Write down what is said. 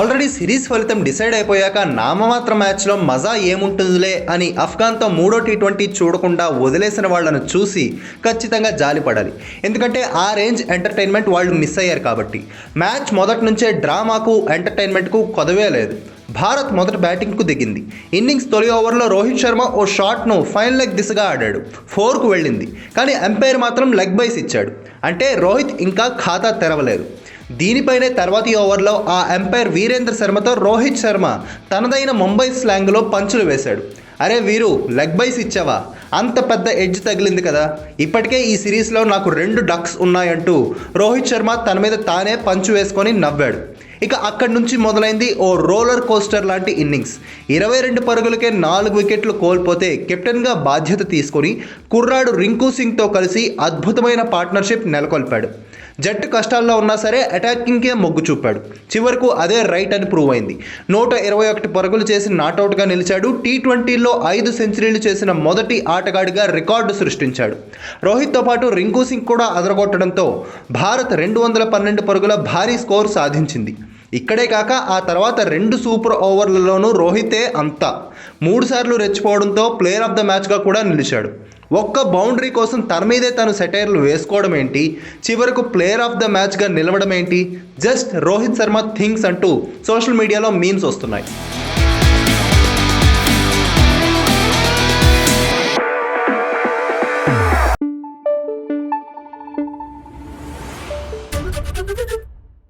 Already series ఫలితం decide అయిపోయాక నామమాత్ర మ్యాచ్లో మజా ఏముంటుందిలే అని అఫ్ఘాన్తో మూడో టీ ట్వంటీ చూడకుండా వదిలేసిన వాళ్ళను చూసి ఖచ్చితంగా జాలిపడాలి ఎందుకంటే ఆ రేంజ్ ఎంటర్టైన్మెంట్ వాళ్ళు మిస్ అయ్యారు కాబట్టి. మ్యాచ్ మొదటి నుంచే డ్రామాకు ఎంటర్టైన్మెంట్కు కొదవే లేదు. భారత్ మొదట బ్యాటింగ్కు దిగింది. ఇన్నింగ్స్ తొలి ఓవర్లో రోహిత్ శర్మ ఓ షాట్ను ఫైన్ లెగ్ దిశగా ఆడాడు. ఫోర్కు వెళ్ళింది. కానీ ఎంపైర్ మాత్రం లెగ్ బైస్ ఇచ్చాడు. అంటే రోహిత్ ఇంకా ఖాతా తెరవలేదు. దీనిపైనే తర్వాతి ఓవర్లో ఆ ఎంపైర్ వీరేంద్ర శర్మతో రోహిత్ శర్మ తనదైన ముంబై స్లాంగ్లో పంచులు వేశాడు. అరే వీరు లెగ్ బైస్ ఇచ్చావా? అంత పెద్ద ఎడ్జ్ తగిలింది కదా. ఇప్పటికే ఈ సిరీస్లో నాకు రెండు డక్స్ ఉన్నాయంటూ రోహిత్ శర్మ తన మీద తానే పంచు వేసుకొని నవ్వాడు. ఇక అక్కడి నుంచి మొదలైంది ఓ రోలర్ కోస్టర్ లాంటి ఇన్నింగ్స్. ఇరవై రెండు పరుగులకే నాలుగు వికెట్లు కోల్పోతే కెప్టెన్గా బాధ్యత తీసుకొని కుర్రాడు రింకు సింగ్తో కలిసి అద్భుతమైన పార్ట్నర్షిప్ నెలకొల్పాడు. జట్టు కష్టాల్లో ఉన్నా సరే అటాకింగ్కే మొగ్గు చూపాడు. చివరకు అదే రైట్ అని ప్రూవ్ అయింది. నూట ఇరవై ఒకటి పరుగులు చేసి నాటౌట్గా నిలిచాడు. టీ ట్వంటీలో ఐదు సెంచరీలు చేసిన మొదటి ఆటగాడిగా రికార్డు సృష్టించాడు. రోహిత్తో పాటు రింకు సింగ్ కూడా అదరగొట్టడంతో భారత్ రెండు వందల పన్నెండు పరుగుల భారీ స్కోర్ సాధించింది. ఇక్కడే కాక ఆ తర్వాత రెండు సూపర్ ఓవర్లలోనూ రోహితే అంతా. మూడుసార్లు రెచ్చిపోవడంతో ప్లేయర్ ఆఫ్ ద మ్యాచ్గా కూడా నిలిచాడు. ఒక్క బౌండరీ కోసం తన మీదే తను సెటైర్లు వేసుకోవడం ఏంటి? చివరకు ప్లేయర్ ఆఫ్ ద మ్యాచ్గా నిలవడం ఏంటి? జస్ట్ రోహిత్ శర్మ థింగ్స్ అంటూ సోషల్ మీడియాలో మీమ్స్ వస్తున్నాయి.